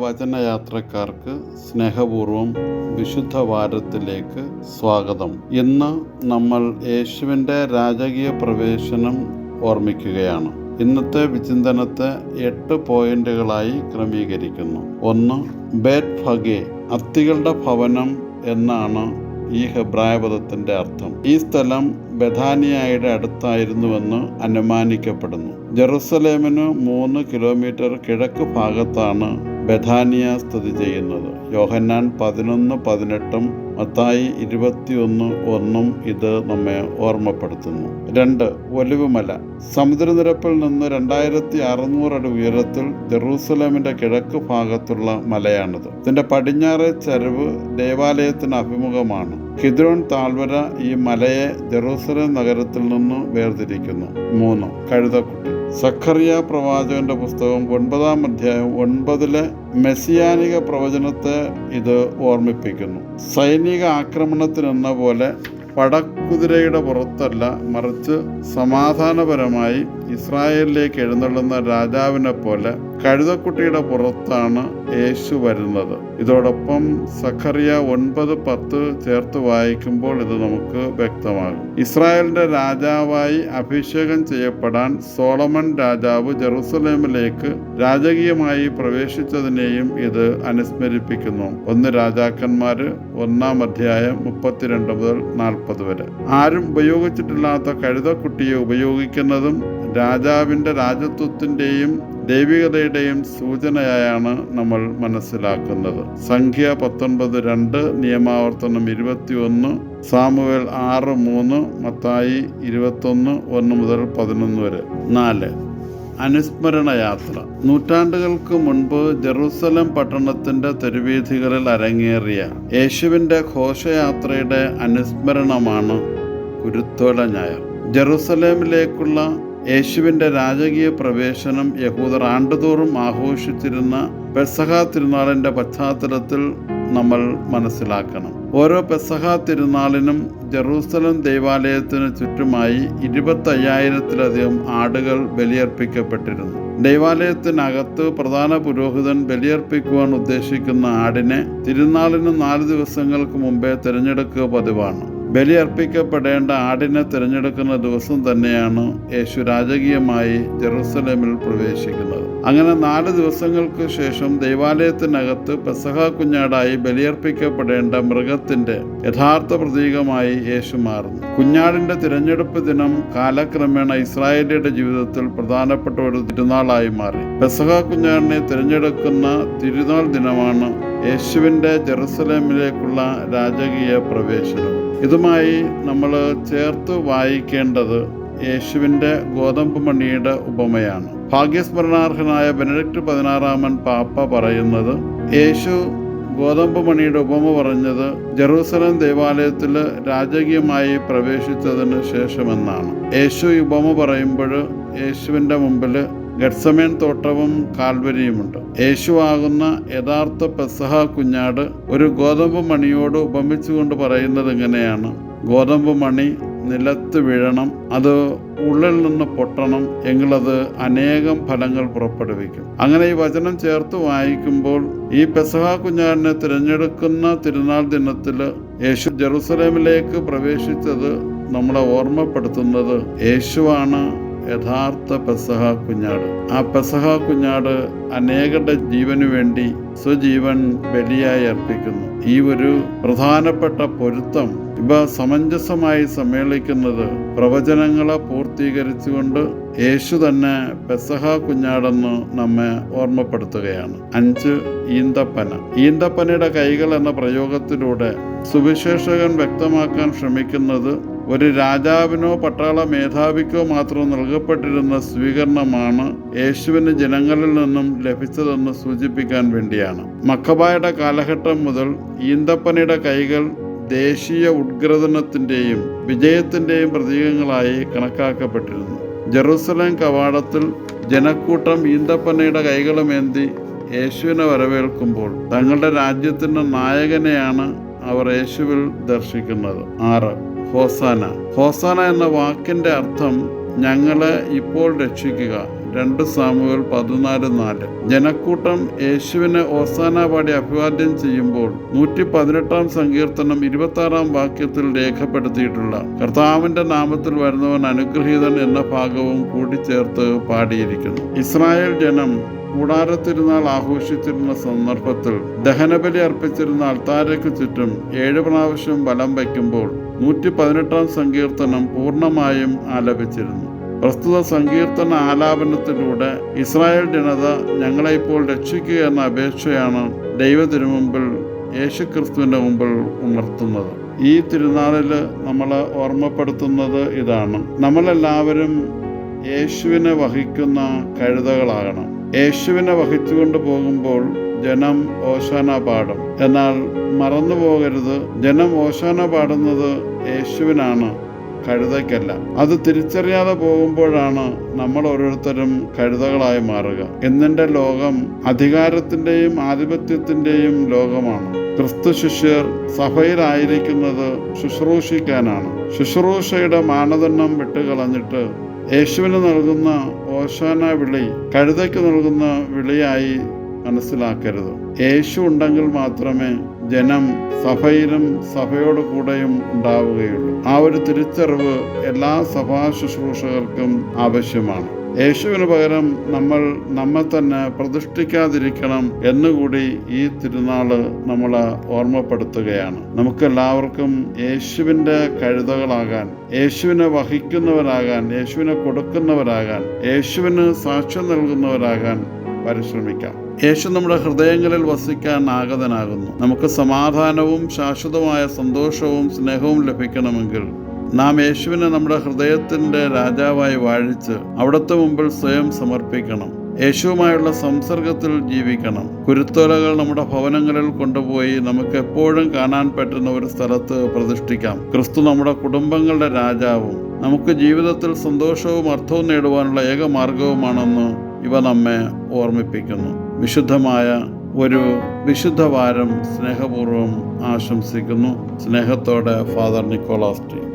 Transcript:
വചനയാത്രക്കാർക്ക് സ്നേഹപൂർവം വിശുദ്ധ വാരത്തിലേക്ക് സ്വാഗതം. ഇന്ന് നമ്മൾ യേശുവിന്റെ രാജകീയ പ്രവേശനം ഓർമ്മിക്കുകയാണ്. ഇന്നത്തെ വിചിന്തനത്തെ എട്ട് പോയിന്റുകളായി ക്രമീകരിക്കുന്നു. ഒന്ന് ബേറ്റ് ഫഗെ അത്തികളുടെ ഭവനം എന്നാണ് ഈ ഹെബ്രായ പദത്തിന്റെ അർത്ഥം. ഈ സ്ഥലം ബഥാനിയായുടെ അടുത്തായിരുന്നുവെന്ന് അനുമാനിക്കപ്പെടുന്നു. ജെറുസലേമിന് മൂന്ന് കിലോമീറ്റർ കിഴക്ക് ഭാഗത്താണ് ബഥാനിയ സ്ഥിതി ചെയ്യുന്നത്. യോഹന്നാൻ പതിനൊന്ന് പതിനെട്ടും മത്തായി ഇരുപത്തിയൊന്ന് ഒന്നും ഇത് നമ്മെ ഓർമ്മപ്പെടുത്തുന്നു. രണ്ട് ഒലിവുമല. സമുദ്രനിരപ്പിൽ നിന്ന് രണ്ടായിരത്തി അറുന്നൂറ് അടി ഉയരത്തിൽ ജെറൂസലേമിന്റെ കിഴക്ക് ഭാഗത്തുള്ള മലയാണിത്. ഇതിന്റെ പടിഞ്ഞാറ് ചരിവ് ദേവാലയത്തിന് അഭിമുഖമാണ്. ഹിദ്രോൺ താഴ്വര ഈ മലയെ ജെറൂസലേം നഗരത്തിൽ നിന്ന് വേർതിരിക്കുന്നു. മൂന്ന് കഴുതക്കുട്ടി. സഖറിയ പ്രവാചകന്റെ പുസ്തകം ഒൻപതാം അധ്യായം ഒൻപതിലെ മെസ്സിയാനിക പ്രവചനത്തെ ഇത് ഓർമ്മിപ്പിക്കുന്നു. സൈനിക ആക്രമണത്തിനെന്ന പോലെ പടക്കുതിരയുടെ പുറത്തല്ല മറിച്ച് സമാധാനപരമായി ഇസ്രായേലിലേക്ക് എഴുന്നള്ളുന്ന രാജാവിനെ പോലെ കഴുതക്കുട്ടിയുടെ പുറത്താണ് യേശു വരുന്നത്. ഇതോടൊപ്പം സഖറിയ ഒൻപത് പത്ത് ചേർത്ത് വായിക്കുമ്പോൾ ഇത് നമുക്ക് വ്യക്തമാകും. ഇസ്രായേലിന്റെ രാജാവായി അഭിഷേകം ചെയ്യപ്പെടാൻ സോളമൻ രാജാവ് ജെറുസലേമിലേക്ക് രാജകീയമായി പ്രവേശിച്ചതിനെയും ഇത് അനുസ്മരിപ്പിക്കുന്നു. ഒന്ന് രാജാക്കന്മാര് ഒന്നാം അധ്യായം മുപ്പത്തിരണ്ട് മുതൽ നാൽപ്പത് വരെ. ആരും ഉപയോഗിച്ചിട്ടില്ലാത്ത കഴുതക്കുട്ടിയെ ഉപയോഗിക്കുന്നതും രാജാവിന്റെ രാജത്വത്തിന്റെയും ദൈവികതയുടെയും സൂചനയായാണ് നമ്മൾ മനസ്സിലാക്കുന്നത്. സംഖ്യ പത്തൊൻപത് രണ്ട് നിയമാവർത്തനം ഇരുപത്തിയൊന്ന് സാമുവേൽ ആറ് മൂന്ന് മത്തായി ഇരുപത്തൊന്ന് ഒന്ന് മുതൽ പതിനൊന്ന് വരെ. നാല്. അനുസ്മരണ യാത്ര നൂറ്റാണ്ടുകൾക്ക് മുൻപ് ജെറൂസലം പട്ടണത്തിന്റെ തെരുവീഥികളിൽ അരങ്ങേറിയ യേശുവിന്റെ ഘോഷയാത്രയുടെ അനുസ്മരണമാണ് കുരുത്തോല ഞായർ. ജെറൂസലേമിലേക്കുള്ള യേശുവിന്റെ രാജകീയ പ്രവേശനം യഹൂദർ ആണ്ടുതോറും ആഘോഷിച്ചിരുന്ന പെസഹ തിരുനാളിന്റെ പശ്ചാത്തലത്തിൽ നമ്മൾ മനസ്സിലാക്കണം. ഓരോ പെസഹ തിരുനാളിനും ജെറൂസലം ദൈവാലയത്തിന് ചുറ്റുമായി ഇരുപത്തയ്യായിരത്തിലധികം ആടുകൾ ബലിയർപ്പിക്കപ്പെട്ടിരുന്നു. ദൈവാലയത്തിനകത്ത് പ്രധാന പുരോഹിതൻ ബലിയർപ്പിക്കുവാൻ ഉദ്ദേശിക്കുന്ന ആടിനെ തിരുനാളിന് നാല് ദിവസങ്ങൾക്ക് മുമ്പേ തിരഞ്ഞെടുക്കുക പതിവാണ്. ബലി അർപ്പിക്കപ്പെടേണ്ട ആടിനെ തിരഞ്ഞെടുക്കുന്ന ദിവസം തന്നെയാണ് യേശു രാജകീയമായി ജെറുസലേമിൽ പ്രവേശിക്കുന്നത്. അങ്ങനെ നാല് ദിവസങ്ങൾക്ക് ശേഷം ദൈവാലയത്തിനകത്ത് പെസഹ കുഞ്ഞാടായി ബലിയർപ്പിക്കപ്പെടേണ്ട മൃഗത്തിന്റെ യഥാർത്ഥ പ്രതീകമായി യേശു മാറുന്നു. കുഞ്ഞാടിന്റെ തിരഞ്ഞെടുപ്പ് ദിനം കാലക്രമേണ ഇസ്രായേലിയുടെ ജീവിതത്തിൽ പ്രധാനപ്പെട്ട ഒരു തിരുനാളായി മാറി. പെസഹ കുഞ്ഞാടിനെ തിരഞ്ഞെടുക്കുന്ന തിരുനാൾ ദിനമാണ് യേശുവിന്റെ ജെറുസലേമിലേക്കുള്ള രാജകീയ പ്രവേശനം. ഇതുമായി നമ്മൾ ചേർത്ത് വായിക്കേണ്ടത് യേശുവിന്റെ ഗോതമ്പ് മണിയുടെ ഉപമയാണ്. ഭാഗ്യസ്മരണാർഹനായ ബെനഡിക്ട് പതിനാറാമൻ പാപ്പ പറയുന്നത് യേശു ഗോതമ്പ് മണിയുടെ ഉപമ പറഞ്ഞത് ജെറൂസലം ദേവാലയത്തിൽ രാജകീയമായി പ്രവേശിച്ചതിന് ശേഷമെന്നാണ്. യേശു ഉപമ പറയുമ്പോൾ യേശുവിന്റെ മുമ്പിൽ ഗഡ്സമേൻ തോട്ടവും കാൽവരിയുമുണ്ട്. യേശുവാകുന്ന യഥാർത്ഥ പെസഹ കുഞ്ഞാട് ഒരു ഗോതമ്പ് മണിയോട് ഉപമിച്ചുകൊണ്ട് പറയുന്നത് എങ്ങനെയാണ് ഗോതമ്പ് മണി നിലത്ത് വീഴണം അത് ഉള്ളിൽ നിന്ന് പൊട്ടണം എങ്കിലത് അനേകം ഫലങ്ങൾ പുറപ്പെടുവിക്കും. അങ്ങനെ ഈ വചനം ചേർത്ത് വായിക്കുമ്പോൾ ഈ പെസഹ കുഞ്ഞാടിനെ തിരഞ്ഞെടുക്കുന്ന തിരുനാൾ ദിനത്തിൽ യേശു ജെറുസലേമിലേക്ക് പ്രവേശിച്ചത് നമ്മളെ ഓർമ്മപ്പെടുത്തുന്നത് യേശുവാണ് യഥാർത്ഥ പെസഹ കുഞ്ഞാട്. ആ പെസഹ കുഞ്ഞാട് അനേകരുടെ ജീവനു വേണ്ടി സ്വജീവൻ ബലിയായി അർപ്പിക്കുന്നു. ഈ ഒരു പ്രധാനപ്പെട്ട പൊരുത്തം ഇവ സമഞ്ജസമായി സമ്മേളിക്കുന്നത് പ്രവചനങ്ങളെ പൂർത്തീകരിച്ചുകൊണ്ട് യേശു തന്നെ പെസഹ കുഞ്ഞാടെന്ന് നമ്മെ ഓർമ്മപ്പെടുത്തുകയാണ്. അഞ്ച് ഈന്തപ്പന. ഈന്തപ്പനയുടെ കൈകൾ എന്ന പ്രയോഗത്തിലൂടെ സുവിശേഷകൻ വ്യക്തമാക്കാൻ ശ്രമിക്കുന്നത് ഒരു രാജാവിനോ പട്ടാള മേധാവിക്കോ മാത്രം നൽകപ്പെട്ടിരുന്ന സ്വീകരണമാണ് യേശുവിന് ജനങ്ങളിൽ നിന്നും ലഭിച്ചതെന്ന് സൂചിപ്പിക്കാൻ വേണ്ടിയാണ്. മക്കബായുടെ കാലഘട്ടം മുതൽ ഈന്തപ്പനയുടെ കൈകൾ ദേശീയ ഉദ്ഗ്രഥനത്തിന്റെയും വിജയത്തിന്റെയും പ്രതീകങ്ങളായി കണക്കാക്കപ്പെട്ടിരുന്നു. ജെറൂസലേം കവാടത്തിൽ ജനക്കൂട്ടം ഈന്തപ്പനയുടെ കൈകളുമേന്തി യേശുവിനെ വരവേൽക്കുമ്പോൾ തങ്ങളുടെ രാജ്യത്തിന്റെ നായകനെയാണ് അവർ യേശുവിൽ ദർശിക്കുന്നത്. ആറ്. ഹോസാന. ഹോസാന എന്ന വാക്കിന്റെ അർത്ഥം ഞങ്ങളെ ഇപ്പോൾ രക്ഷിക്കുക. രണ്ട് സാമുവൽ പതിനാല് നാല്. ജനക്കൂട്ടം യേശുവിനെ ഓസാന പാടി അഭിവാദ്യം ചെയ്യുമ്പോൾ നൂറ്റി പതിനെട്ടാം സങ്കീർത്തനം ഇരുപത്തി ആറാം വാക്യത്തിൽ രേഖപ്പെടുത്തിയിട്ടുള്ള കർത്താവിന്റെ നാമത്തിൽ വരുന്നവൻ അനുഗ്രഹീതൻ എന്ന ഭാഗവും കൂടിച്ചേർത്ത് പാടിയിരിക്കുന്നു. ഇസ്രായേൽ ജനം കൂടാരത്തിരുന്നാൾ ആഘോഷിച്ചിരുന്ന സന്ദർഭത്തിൽ ദഹനബലി അർപ്പിച്ചിരുന്ന അൾത്താരയ്ക്ക് ചുറ്റും ഏഴ് പ്രാവശ്യം വലം വയ്ക്കുമ്പോൾ നൂറ്റി പതിനെട്ടാം സങ്കീർത്തനം പൂർണമായും ആലപിച്ചിരുന്നു. പ്രസ്തുത സങ്കീർത്തന ആലാപനത്തിലൂടെ ഇസ്രായേൽ ജനത ഞങ്ങളെ ഇപ്പോൾ രക്ഷിക്കുക എന്ന അപേക്ഷയാണ് ദൈവത്തിനു മുമ്പിൽ യേശുക്രിസ്തുവിന്റെ മുമ്പിൽ ഉണർത്തുന്നത്. ഈ തിരുനാളിൽ നമ്മൾ ഓർമ്മപ്പെടുത്തുന്നത് ഇതാണ്. നമ്മളെല്ലാവരും യേശുവിനെ വഹിക്കുന്ന കഴുതകളാകണം. യേശുവിനെ വഹിച്ചുകൊണ്ട് പോകുമ്പോൾ ജനം ഓശാന പാടും. എന്നാൽ മറന്നു പോകരുത്. ജനം ഓശാന പാടുന്നത് യേശുവിനാണ് കഴുതയ്ക്കല്ല. അത് തിരിച്ചറിയാതെ പോകുമ്പോഴാണ് നമ്മൾ ഓരോരുത്തരും കഴുതകളായി മാറുക. ഇന്നിന്റെ ലോകം അധികാരത്തിന്റെയും ആധിപത്യത്തിന്റെയും ലോകമാണ്. ക്രിസ്തു ശിഷ്യർ സഭയിലായിരിക്കുന്നത് ശുശ്രൂഷിക്കാനാണ്. ശുശ്രൂഷയുടെ മാനദണ്ഡം വിട്ടുകളഞ്ഞിട്ട് യേശുവിന് നൽകുന്ന ഓശാന വിളി കഴുതയ്ക്ക് നൽകുന്ന വിളിയായി മനസ്സിലാക്കരുത്. യേശു ഉണ്ടെങ്കിൽ മാത്രമേ ജനം സഭയിലും സഭയോട് കൂടെയും ഉണ്ടാവുകയുള്ളൂ. ആ ഒരു തിരിച്ചറിവ് എല്ലാ സഭാ ശുശ്രൂഷകർക്കും ആവശ്യമാണ്. യേശുവിന് പകരം നമ്മൾ നമ്മെ തന്നെ പ്രതിഷ്ഠിക്കാതിരിക്കണം എന്നുകൂടി ഈ തിരുനാൾ നമ്മളെ ഓർമ്മപ്പെടുത്തുകയാണ്. നമുക്കെല്ലാവർക്കും യേശുവിന്റെ കഴുതകളാകാൻ യേശുവിനെ വഹിക്കുന്നവരാകാൻ യേശുവിനെ കൊടുക്കുന്നവരാകാൻ യേശുവിന് സാക്ഷ്യം നൽകുന്നവരാകാൻ പരിശ്രമിക്കാം. യേശു നമ്മുടെ ഹൃദയങ്ങളിൽ വസിക്കാൻ ആഗതനാകുന്നു നമുക്ക് സമാധാനവും ശാശ്വതമായ സന്തോഷവും സ്നേഹവും ലഭിക്കണമെങ്കിൽ നാം യേശുവിനെ നമ്മുടെ ഹൃദയത്തിന്റെ രാജാവായി വാഴിച്ച് അവിടുത്തെ മുമ്പിൽ സ്വയം സമർപ്പിക്കണം. യേശുവുമായുള്ള സംസർഗത്തിൽ ജീവിക്കണം. കുരുത്തോലകൾ നമ്മുടെ ഭവനങ്ങളിൽ കൊണ്ടുപോയി നമുക്ക് എപ്പോഴും കാണാൻ പറ്റുന്ന ഒരു സ്ഥലത്ത് പ്രതിഷ്ഠിക്കാം. ക്രിസ്തു നമ്മുടെ കുടുംബങ്ങളുടെ രാജാവും. നമുക്ക് ജീവിതത്തിൽ സന്തോഷവും അർത്ഥവും നേടുവാനുള്ള ഏക മാർഗവുമാണെന്ന് ഇവ നമ്മെ ഓർമ്മിപ്പിക്കുന്നു. വിശുദ്ധമായ ഒരു വിശുദ്ധ വാരം സ്നേഹപൂർവം ആശംസിക്കുന്നു. സ്നേഹത്തോടെ ഫാദർ നിക്കോളാസ് ടി.